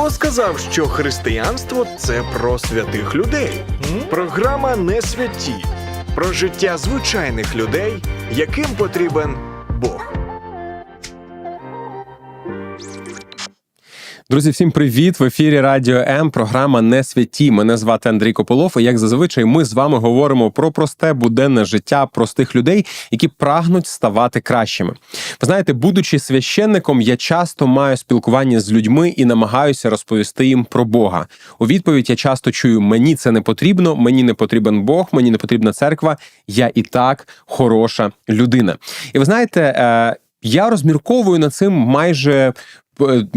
Хто сказав, що християнство це про святих людей? Програма не святі про життя звичайних людей, яким потрібен Бог. Друзі, всім привіт! В ефірі Радіо М. Програма Не святі. Мене звати Андрій Кополов. І як зазвичай, ми з вами говоримо про просте буденне життя простих людей, які прагнуть ставати кращими. Ви знаєте, будучи священником, я часто маю спілкування з людьми і намагаюся розповісти їм про Бога. У відповідь я часто чую: мені це не потрібно, мені не потрібен Бог, мені не потрібна церква. Я і так хороша людина. І ви знаєте, е, я розмірковую над цим майже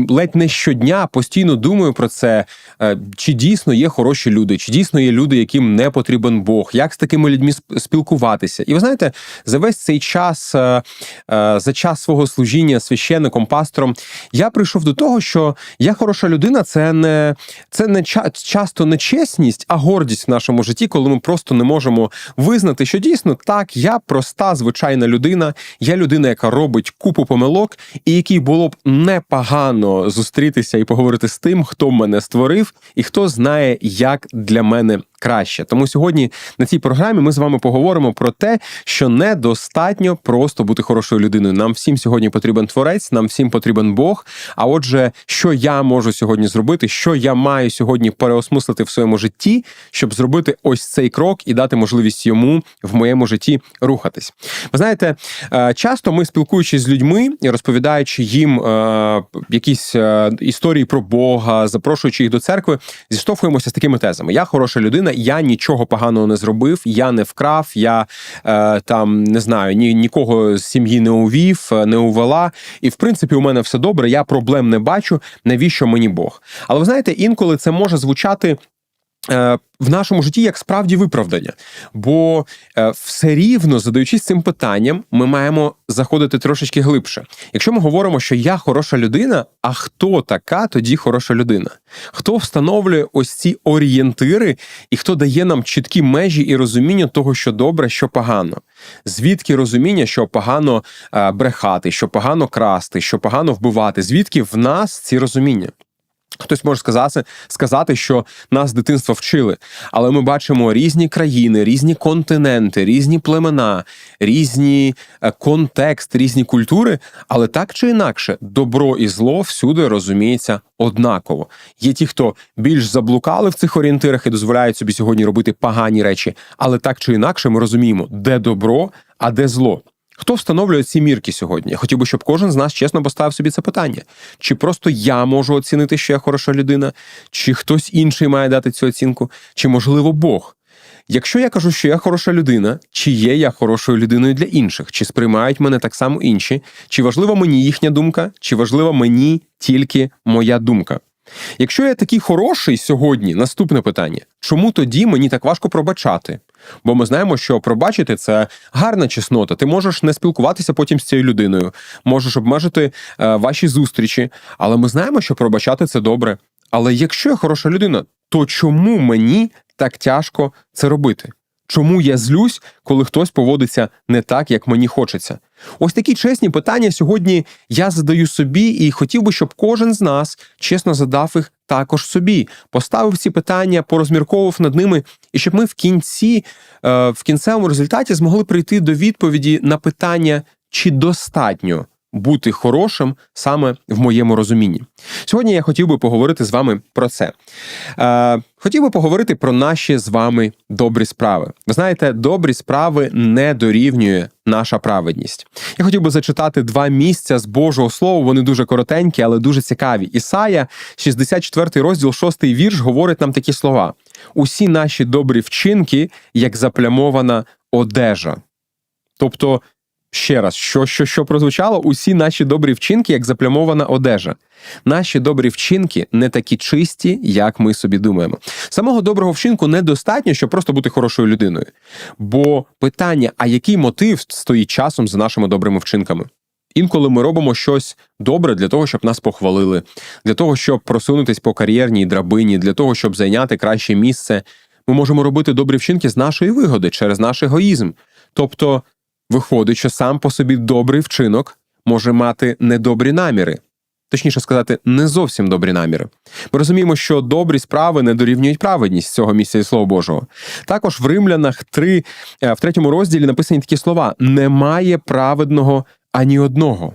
ледь не щодня постійно думаю про це, е, чи дійсно є хороші люди, чи дійсно є люди, яким не потрібен Бог, як з такими людьми спілкуватися. І ви знаєте, за весь цей час, е, е, за час свого служіння священником, пастором, я прийшов до того, що я хороша людина, це не це не часто не чесність, а гордість в нашому житті, коли ми просто не можемо визнати, що дійсно так, я проста звичайна людина, я людина, яка робить купу помилок, і якій було б непогано зустрітися і поговорити з тим, хто мене створив, і хто знає, як для мене краще. Тому сьогодні на цій програмі ми з вами поговоримо про те, що недостатньо просто бути хорошою людиною. Нам всім сьогодні потрібен творець, нам всім потрібен Бог. А отже, що я можу сьогодні зробити, що я маю сьогодні переосмислити в своєму житті, щоб зробити ось цей крок і дати можливість йому в моєму житті рухатись. Ви знаєте, е, часто ми спілкуючись з людьми і розповідаючи їм е, якісь е, історії про Бога, запрошуючи їх до церкви, зіштовхуємося з такими тезами: я хороша людина, я нічого поганого не зробив, я не вкрав, я е, там не знаю, ні, нікого з сім'ї не увів, е, не увела. І в принципі, у мене все добре, я проблем не бачу. Навіщо мені Бог? Але ви знаєте, інколи це може звучати. Е, В нашому житті як справді виправдання, бо е, все рівно задаючись цим питанням, ми маємо заходити трошечки глибше. Якщо ми говоримо, що я хороша людина, а хто така тоді хороша людина? Хто встановлює ось ці орієнтири, і хто дає нам чіткі межі і розуміння того, що добре, що погано? Звідки розуміння, що погано е, брехати, що погано красти, що погано вбивати? Звідки в нас ці розуміння? Хтось може сказати, сказати, що нас з дитинства вчили, але ми бачимо різні країни, різні континенти, різні племена, різні е, контекст, різні культури, але так чи інакше, добро і зло всюди розуміється однаково. Є ті, хто більш заблукали в цих орієнтирах і дозволяють собі сьогодні робити погані речі, але так чи інакше ми розуміємо, де добро, а де зло. Хто встановлює ці мірки сьогодні? Я хотів би, щоб кожен з нас чесно поставив собі це питання: чи просто я можу оцінити, що я хороша людина, чи хтось інший має дати цю оцінку, чи можливо Бог? Якщо я кажу, що я хороша людина, чи є я хорошою людиною для інших, чи сприймають мене так само інші, чи важлива мені їхня думка, чи важлива мені тільки моя думка? Якщо я такий хороший сьогодні, наступне питання: чому тоді мені так важко пробачати? Бо ми знаємо, що пробачити це гарна чеснота. Ти можеш не спілкуватися потім з цією людиною, можеш обмежити е, ваші зустрічі, але ми знаємо, що пробачати це добре. Але якщо я хороша людина, то чому мені так тяжко це робити? Чому я злюсь, коли хтось поводиться не так, як мені хочеться? Ось такі чесні питання сьогодні я задаю собі, і хотів би, щоб кожен з нас чесно задав їх також собі, поставив ці питання, порозмірковував над ними, і щоб ми в кінці, е, в кінцевому результаті змогли прийти до відповіді на питання, чи достатньо бути хорошим саме в моєму розумінні. Сьогодні я хотів би поговорити з вами про це. Е, хотів би поговорити про наші з вами добрі справи. Ви знаєте, добрі справи не дорівнює наша праведність. Я хотів би зачитати два місця з Божого Слова. Вони дуже коротенькі, але дуже цікаві. Ісая, 64 розділ, 6 вірш, говорить нам такі слова: усі наші добрі вчинки, як заплямована одежа. Тобто, ще раз, що, що, що прозвучало, усі наші добрі вчинки, як заплямована одежа. Наші добрі вчинки не такі чисті, як ми собі думаємо. Самого доброго вчинку недостатньо, щоб просто бути хорошою людиною. Бо питання, а який мотив стоїть часом за нашими добрими вчинками? Інколи ми робимо щось добре для того, щоб нас похвалили, для того, щоб просунутись по кар'єрній драбині, для того, щоб зайняти краще місце. Ми можемо робити добрі вчинки з нашої вигоди через наш егоїзм. Тобто, виходить, що сам по собі добрий вчинок може мати недобрі наміри. точніше сказати, не зовсім добрі наміри. Ми розуміємо, що добрі справи не дорівнюють праведність цього місця і Слова Божого. Також в Римлянах 3, е, в третьому розділі написані такі слова: немає праведного ані одного.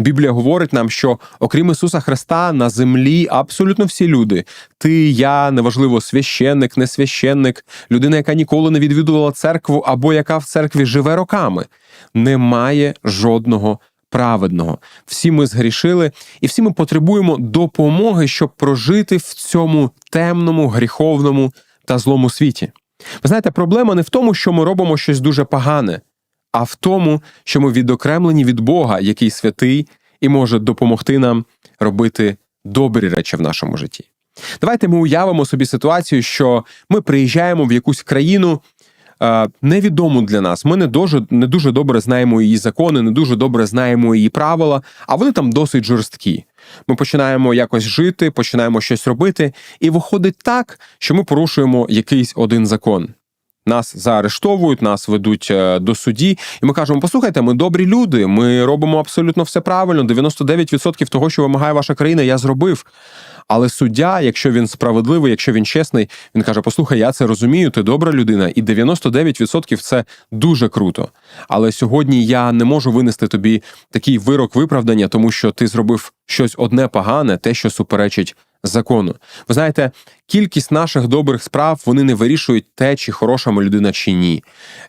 Біблія говорить нам, що окрім Ісуса Христа на землі абсолютно всі люди. Ти, я, неважливо, священник, не священник, людина, яка ніколи не відвідувала церкву або яка в церкві живе роками. Немає жодного праведного. Всі ми згрішили, і всі ми потребуємо допомоги, щоб прожити в цьому темному, гріховному та злому світі. Ви знаєте, проблема не в тому, що ми робимо щось дуже погане, а в тому, що ми відокремлені від Бога, який святий і може допомогти нам робити добрі речі в нашому житті. Давайте ми уявимо собі ситуацію, що ми приїжджаємо в якусь країну. е, Невідому для нас. Ми не дуже не дуже добре знаємо її закони, не дуже добре знаємо її правила, а вони там досить жорсткі. Ми починаємо якось жити, починаємо щось робити, і виходить так, що ми порушуємо якийсь один закон. Нас заарештовують, нас ведуть е, до судді, і ми кажемо: послухайте, ми добрі люди, ми робимо абсолютно все правильно. 99% того, що вимагає ваша країна, я зробив. Але суддя, якщо він справедливий, якщо він чесний, він каже: Послухай, я це розумію, ти добра людина, і 99% це дуже круто. Але сьогодні я не можу винести тобі такий вирок виправдання, тому що ти зробив щось одне погане, те, що суперечить закону. Ви знаєте, кількість наших добрих справ вони не вирішують те, чи хороша ми людина, чи ні.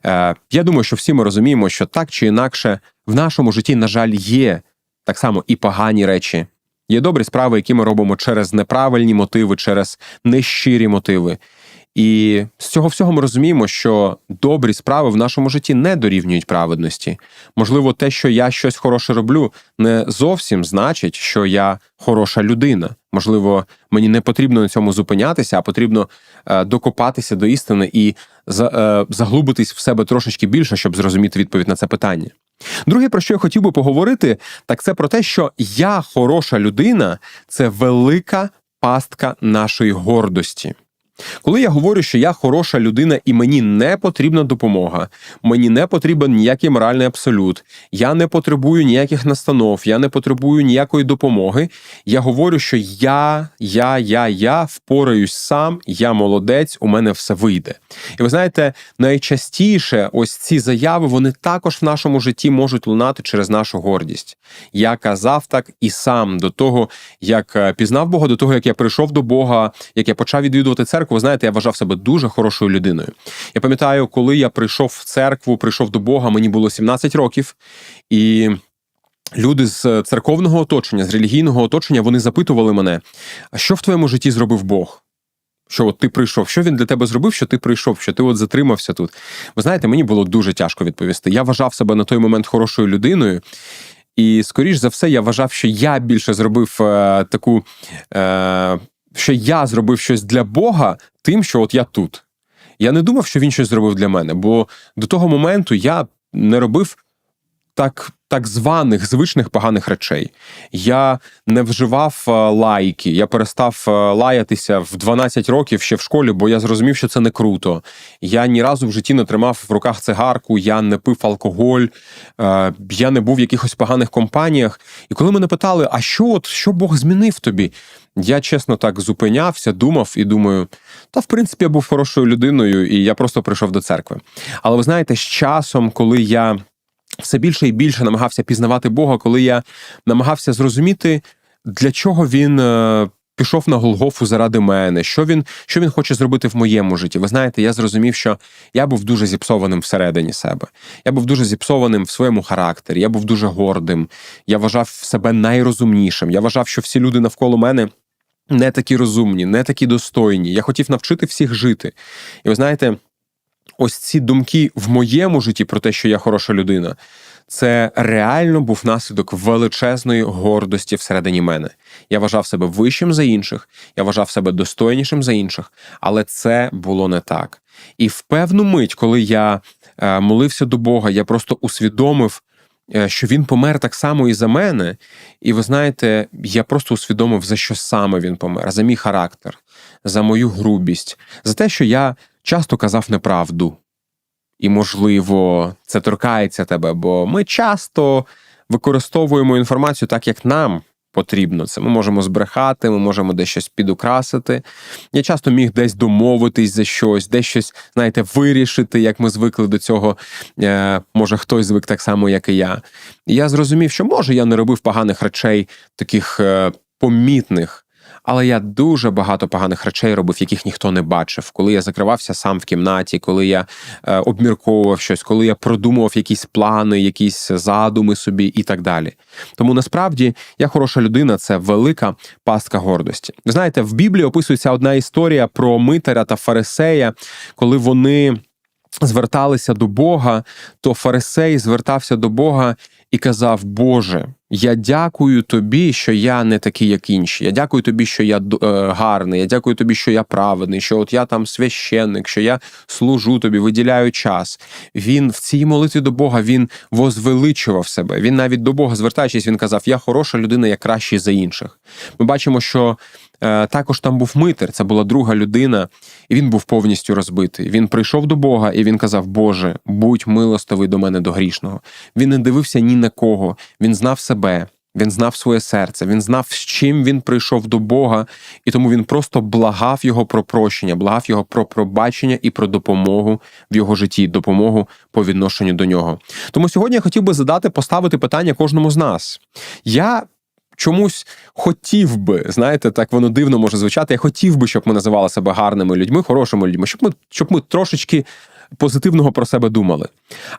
Е, я думаю, що всі ми розуміємо, що так чи інакше в нашому житті, на жаль, є так само і погані речі. Є добрі справи, які ми робимо через неправильні мотиви, через нещирі мотиви. І з цього всього ми розуміємо, що добрі справи в нашому житті не дорівнюють праведності. Можливо, те, що я щось хороше роблю, не зовсім значить, що я хороша людина. Можливо, мені не потрібно на цьому зупинятися, а потрібно е, докопатися до істини і е, заглубитись в себе трошечки більше, щоб зрозуміти відповідь на це питання. Друге, про що я хотів би поговорити, так це про те, що я хороша людина це велика пастка нашої гордості. Коли я говорю, що я хороша людина і мені не потрібна допомога, мені не потрібен ніякий моральний абсолют, я не потребую ніяких настанов, я не потребую ніякої допомоги. Я говорю, що я, я, я, я впораюсь сам, я молодець, у мене все вийде. І ви знаєте, найчастіше ось ці заяви вони також в нашому житті можуть лунати через нашу гордість. Я казав так і сам до того, як е, пізнав Бога, до того як я прийшов до Бога, як я почав відвідувати церкву. Ви знаєте, я вважав себе дуже хорошою людиною. Я пам'ятаю, коли я прийшов в церкву, прийшов до Бога, мені було 17 років, і люди з церковного оточення, з релігійного оточення, вони запитували мене: а що в твоєму житті зробив Бог? Що от ти прийшов? Що він для тебе зробив? Що ти прийшов? Що ти от затримався тут? Ви знаєте, мені було дуже тяжко відповісти. Я вважав себе на той момент хорошою людиною, і скоріш за все, я вважав, що я більше зробив е, таку, е, що я зробив щось для Бога, тим, що от я тут. Я не думав, що він щось зробив для мене, бо до того моменту я не робив так, так званих звичних поганих речей. Я не вживав е, лайки, я перестав е, лаятися в 12 років ще в школі, бо я зрозумів, що це не круто. Я ні разу в житті не тримав в руках цигарку, я не пив алкоголь, е, я не був в якихось поганих компаніях. І коли мене питали, а що от що Бог змінив тобі? Я чесно так зупинявся, думав і думаю, та в принципі я був хорошою людиною, і я просто прийшов до церкви. Але ви знаєте, з часом, коли я все більше і більше намагався пізнавати Бога, коли я намагався зрозуміти, для чого він. е, Пішов на Голгофу заради мене, що він що він хоче зробити в моєму житті. Ви знаєте, я зрозумів, що я був дуже зіпсованим всередині себе. Я був дуже зіпсованим в своєму характері. Я був дуже гордим. Я вважав себе найрозумнішим. Я вважав, що всі люди навколо мене не такі розумні, не такі достойні. Я хотів навчити всіх жити. І ви знаєте, ось ці думки в моєму житті про те, що я хороша людина, це реально був наслідок величезної гордості всередині мене. Я вважав себе вищим за інших, я вважав себе достойнішим за інших, але це було не так. І в певну мить, коли я е, молився до Бога, я просто усвідомив. Е, Що він помер так само і за мене, і ви знаєте, я просто усвідомив, за що саме він помер, за мій характер, за мою грубість, за те, що я часто казав неправду. І, можливо, це торкається тебе, бо ми часто використовуємо інформацію так, як нам потрібно це. Ми можемо збрехати, ми можемо десь щось підукрасити. Я часто міг десь домовитись за щось, десь щось, знаєте, вирішити, як ми звикли до цього. Е, може, хтось звик так само, як і я. І я зрозумів, що може я не робив поганих речей, таких е, помітних. Але я дуже багато поганих речей робив, яких ніхто не бачив. Коли я закривався сам в кімнаті, коли я е, обмірковував щось, коли я продумував якісь плани, якісь задуми собі і так далі. Тому насправді я хороша людина, це велика пастка гордості. Ви знаєте, в Біблії описується одна історія про митаря та фарисея, коли вони зверталися до Бога, то фарисей звертався до Бога і казав: Боже, я дякую тобі, що я не такий, як інші. Я дякую тобі, що я е, гарний. Я дякую тобі, що я праведний, що от я там священник, що я служу тобі, виділяю час. Він в цій молитві до Бога він возвеличував себе. Він навіть до Бога звертаючись, він казав: Я хороша людина, я кращий за інших. Ми бачимо, що е, також там був митер, це була друга людина, і він був повністю розбитий. Він прийшов до Бога і він казав: Боже, будь милостивий до мене до грішного. Він не дивився ні на кого, він знав себе. Він знав своє серце, він знав, з чим він прийшов до Бога, і тому він просто благав його про прощення, благав його про пробачення і про допомогу в його житті, допомогу по відношенню до нього. Тому сьогодні я хотів би задати, поставити питання кожному з нас. Я чомусь хотів би, знаєте, так воно дивно може звучати. Я хотів би, щоб ми називали себе гарними людьми, хорошими людьми, щоб ми, щоб ми трошечки позитивного про себе думали.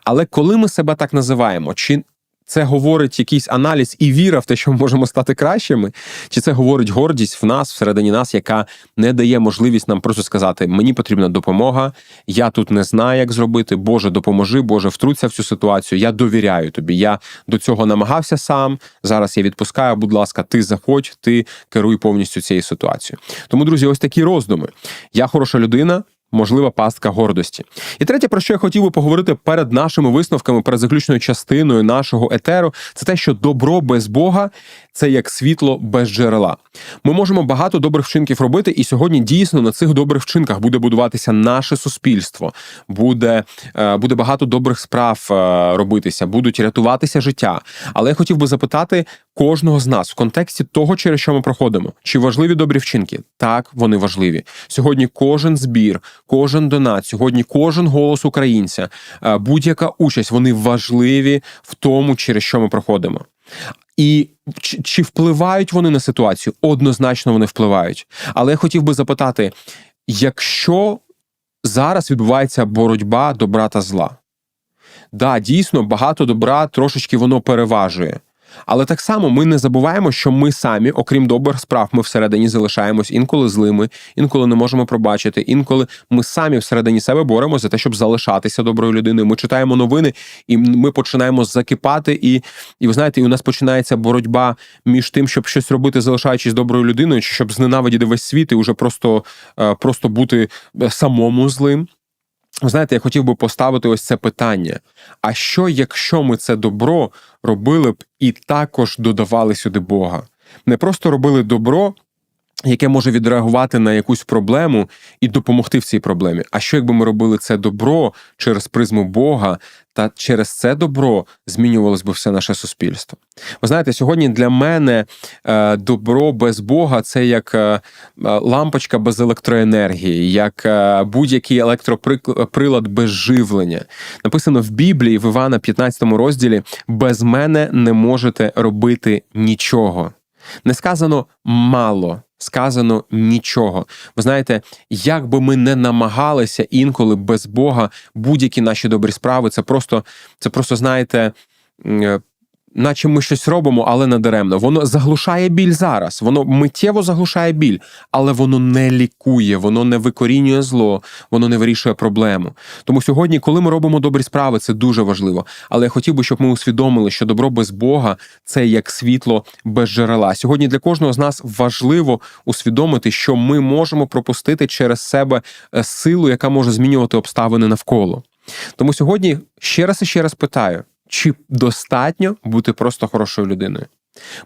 Але коли ми себе так називаємо, чи це говорить якийсь аналіз і віра в те, що ми можемо стати кращими, чи це говорить гордість в нас, всередині нас, яка не дає можливість нам просто сказати: мені потрібна допомога, я тут не знаю, як зробити. Боже, допоможи, Боже, втруться в цю ситуацію. Я довіряю тобі. Я до цього намагався сам. Зараз я відпускаю. Будь ласка, ти заходь, ти керуй повністю цією ситуацією. Тому, друзі, ось такі роздуми. Я хороша людина. Можлива пастка гордості. І третє, про що я хотів би поговорити перед нашими висновками, перед заключною частиною нашого етеру, це те, що добро без Бога це як світло без джерела. Ми можемо багато добрих вчинків робити, і сьогодні дійсно на цих добрих вчинках буде будуватися наше суспільство, буде, е, буде багато добрих справ е, робитися, будуть рятуватися життя. Але я хотів би запитати кожного з нас в контексті того, через що ми проходимо, чи важливі добрі вчинки? Так, вони важливі. Сьогодні кожен збір, кожен донат, сьогодні кожен голос українця, е, будь-яка участь, вони важливі в тому, через що ми проходимо. І чи, чи впливають вони на ситуацію? Однозначно вони впливають. Але я хотів би запитати: якщо зараз відбувається боротьба добра та зла, да, дійсно, багато добра трошечки воно переважує. Але так само ми не забуваємо, що ми самі, окрім добрих справ, ми всередині залишаємось інколи злими, інколи не можемо пробачити, інколи ми самі всередині себе боремося за те, щоб залишатися доброю людиною. Ми читаємо новини, і ми починаємо закипати. І, і ви знаєте, і у нас починається боротьба між тим, щоб щось робити, залишаючись доброю людиною, чи щоб зненавидіти весь світ і уже просто, е, просто бути е, самому злим. Знаєте, я хотів би поставити ось це питання: а що, якщо ми це добро робили б і також додавали сюди Бога? Не просто робили добро, яке може відреагувати на якусь проблему і допомогти в цій проблемі. А що якби ми робили це добро через призму Бога, та через це добро змінювалось би все наше суспільство? Ви знаєте, сьогодні для мене е, добро без Бога це як е, лампочка без електроенергії, як е, будь-який електроприлад без живлення. Написано в Біблії в Івана 15 розділі: без мене не можете робити нічого. Не сказано мало, сказано нічого. Ви знаєте, як би ми не намагалися інколи без Бога будь-які наші добрі справи, це просто, це просто знаєте. Наче ми щось робимо, але не даремно. Воно заглушає біль зараз. Воно миттєво заглушає біль, але воно не лікує, воно не викорінює зло, воно не вирішує проблему. Тому сьогодні, коли ми робимо добрі справи, це дуже важливо. Але я хотів би, щоб ми усвідомили, що добро без Бога це як світло без джерела. Сьогодні для кожного з нас важливо усвідомити, що ми можемо пропустити через себе е, силу, яка може змінювати обставини навколо. Тому сьогодні ще раз і ще раз питаю. Чи достатньо бути просто хорошою людиною?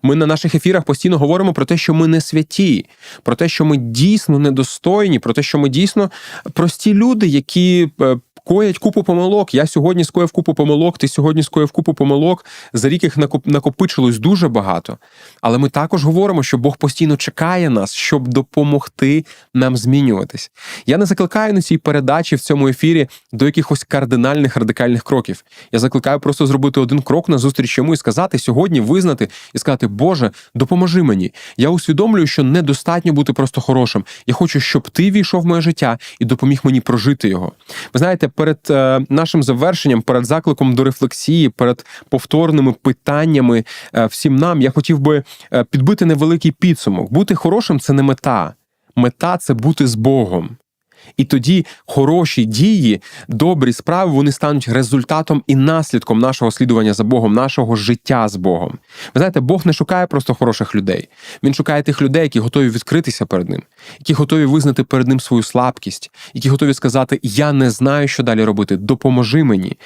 Ми на наших ефірах постійно говоримо про те, що ми не святі, про те, що ми дійсно недостойні, про те, що ми дійсно прості люди, які е, коять купу помилок. Я сьогодні скоїв купу помилок, ти сьогодні скоїв купу помилок. За рік їх накопичилось дуже багато. Але ми також говоримо, що Бог постійно чекає нас, щоб допомогти нам змінюватись. Я не закликаю на цій передачі в цьому ефірі до якихось кардинальних радикальних кроків. Я закликаю просто зробити один крок на зустріч йому і сказати сьогодні, визнати і сказати: Боже, допоможи мені. Я усвідомлюю, що недостатньо бути просто хорошим. Я хочу, щоб ти війшов в моє життя і допоміг мені прожити його. Ви знаєте, перед е, нашим завершенням, перед закликом до рефлексії, перед повторними питаннями е, всім нам, я хотів би е, підбити невеликий підсумок. Бути хорошим це не мета. Мета це бути з Богом. І тоді хороші дії, добрі справи вони стануть результатом і наслідком нашого слідування за Богом, нашого життя з Богом. Ви знаєте, Бог не шукає просто хороших людей. Він шукає тих людей, які готові відкритися перед ним, які готові визнати перед ним свою слабкість, які готові сказати: Я не знаю, що далі робити, допоможи мені.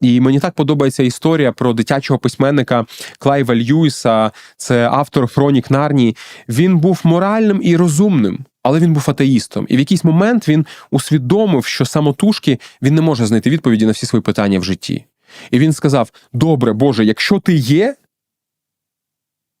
І мені так подобається історія про дитячого письменника Клайва Льюіса, це автор Хронік Нарнії. Він був моральним і розумним. Але він був атеїстом, і в якийсь момент він усвідомив, що самотужки він не може знайти відповіді на всі свої питання в житті. І він сказав: Добре, Боже, якщо ти є,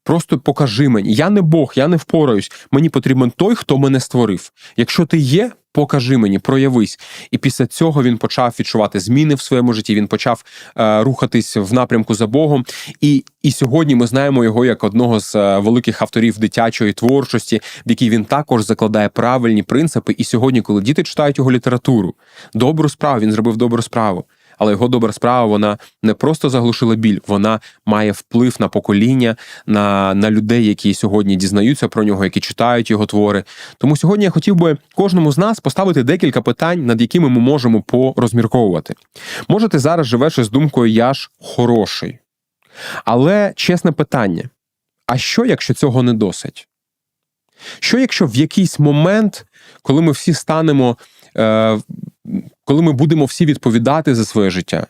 просто покажи мені. Я не Бог, я не впораюсь. Мені потрібен той, хто мене створив. Якщо ти є, покажи мені, проявись. І після цього він почав відчувати зміни в своєму житті. Він почав е, рухатись в напрямку за Богом. І, і сьогодні ми знаємо його як одного з е, великих авторів дитячої творчості, в якій він також закладає правильні принципи. І сьогодні, коли діти читають його літературу, добру справу, він зробив добру справу. Але його добра справа вона не просто заглушила біль, вона має вплив на покоління, на, на людей, які сьогодні дізнаються про нього, які читають його твори. Тому сьогодні я хотів би кожному з нас поставити декілька питань, над якими ми можемо порозмірковувати. Може, ти зараз живеш із думкою Я ж хороший. Але чесне питання: а що, якщо цього не досить? Що, якщо в якийсь момент, коли ми всі станемо, е, коли ми будемо всі відповідати за своє життя?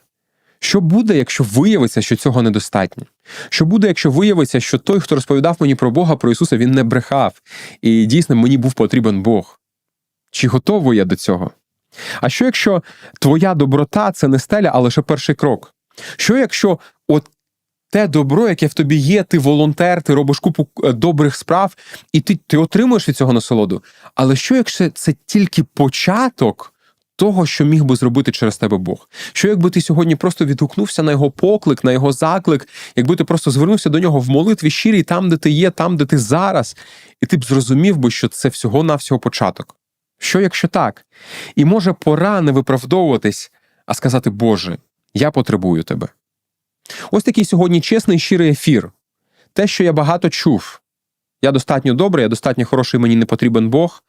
Що буде, якщо виявиться, що цього недостатньо? Що буде, якщо виявиться, що той, хто розповідав мені про Бога, про Ісуса, він не брехав, і дійсно мені був потрібен Бог? Чи готовий я до цього? А що якщо твоя доброта це не стеля, а лише перший крок? Що якщо от те добро, яке в тобі є, ти волонтер, ти робиш купу е, добрих справ, і ти, ти отримуєш від цього насолоду. Але що якщо це тільки початок того, що міг би зробити через тебе Бог? Що якби ти сьогодні просто відгукнувся на його поклик, на його заклик, якби ти просто звернувся до нього в молитві щирій, там, де ти є, там, де ти зараз, і ти б зрозумів би, що це всього-навсього початок. Що якщо так? І може пора не виправдовуватись, а сказати, Боже, я потребую тебе. Ось такий сьогодні чесний щирий ефір. Те, що я багато чув. Я достатньо добрий, я достатньо хороший, мені не потрібен Бог.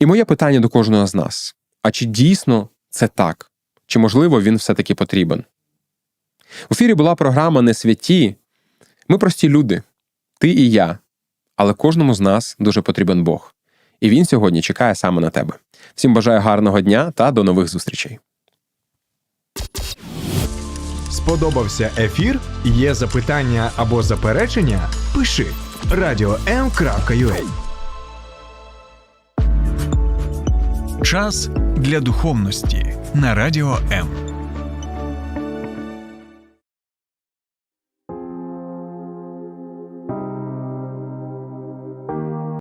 І моє питання до кожного з нас: а чи дійсно це так? Чи можливо він все-таки потрібен? В ефірі була програма Не святі. Ми прості люди, ти і я. Але кожному з нас дуже потрібен Бог. І він сьогодні чекає саме на тебе. Всім бажаю гарного дня та до нових зустрічей. Сподобався ефір? Є запитання або заперечення? Пиши radio.m.ua Час для духовності на радіо М.